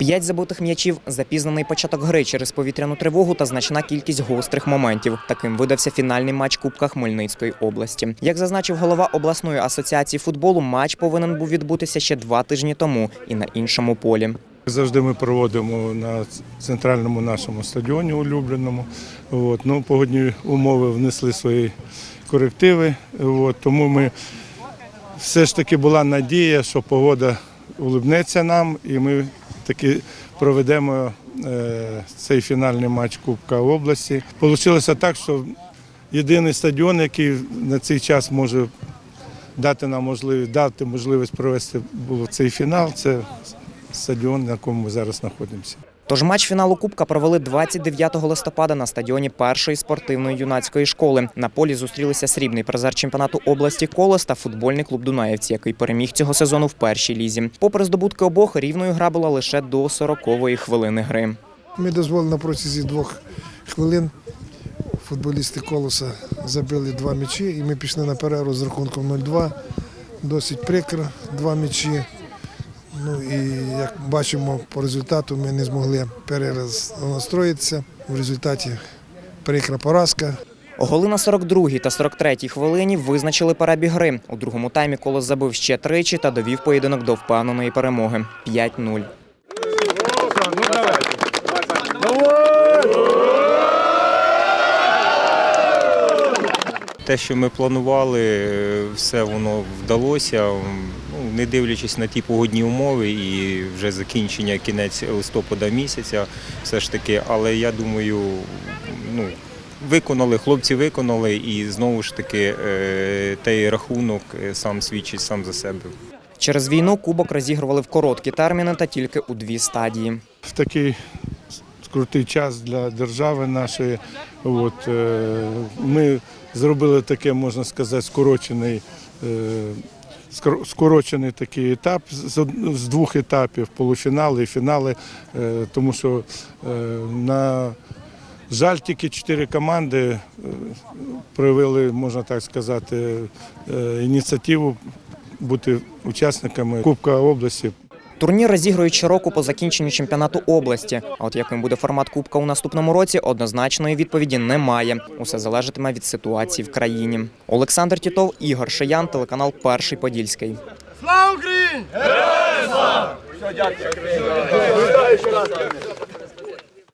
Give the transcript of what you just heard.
П'ять забутих м'ячів, запізнений початок гри через повітряну тривогу та значна кількість гострих моментів. Таким видався фінальний матч Кубка Хмельницької області. Як зазначив голова обласної асоціації футболу, матч повинен був відбутися ще два тижні тому і на іншому полі. Завжди ми проводимо на центральному нашому стадіоні улюбленому. От. Ну, погодні умови внесли свої корективи. От. Тому ми все ж таки була надія, що погода улибнеться нам, і ми таки проведемо е, цей фінальний матч Кубка області. Получилося так, що єдиний стадіон, який на цей час може дати нам можливість, дати можливість провести цей фінал, це стадіон, на якому ми зараз знаходимося. Тож матч фіналу Кубка провели 29 листопада на стадіоні першої спортивної юнацької школи. На полі зустрілися срібний призер чемпіонату області Колос та футбольний клуб Дунаєвці, який переміг цього сезону в першій лізі. Попри здобутки обох, рівною гра була лише до 40-ї хвилини гри. Ми дозволили на протязі двох хвилин. Футболісти колоса забили два м'ячі, і ми пішли на перерву з рахунком 0-2. Досить прикро, два м'ячі. Ну і як бачимо по результату, ми не змогли перенастроїтися. В результаті прикра поразка. Голи на 42-й та 43-й хвилині визначили перебіг гри. У другому таймі Колос забив ще тричі та довів поєдинок до впевненої перемоги 5-0. Те, що ми планували, все воно вдалося. Не дивлячись на ті погодні умови і вже закінчення кінець листопада місяця, все ж таки, але я думаю, ну. Виконали, хлопці виконали, і знову ж таки е, той рахунок е, сам свідчить сам за себе. Через війну кубок розігрували в короткі терміни та тільки у дві стадії. в такий крутий час для держави нашої. От, е, ми зробили таке, можна сказати, скорочений, скор- скорочений такий етап з, двох етапів полуфінали і фінали, е, тому що е, на жаль, тільки чотири команди е, проявили, можна так сказати, ініціативу бути учасниками Кубка області. Турнір розігрують щороку по закінченню чемпіонату області. А от яким буде формат Кубка у наступному році, однозначної відповіді немає. Усе залежатиме від ситуації в країні. Олександр Тітов, Ігор Шиян, телеканал Перший Подільський. Слава Україні! Героям слава! Все, дякую.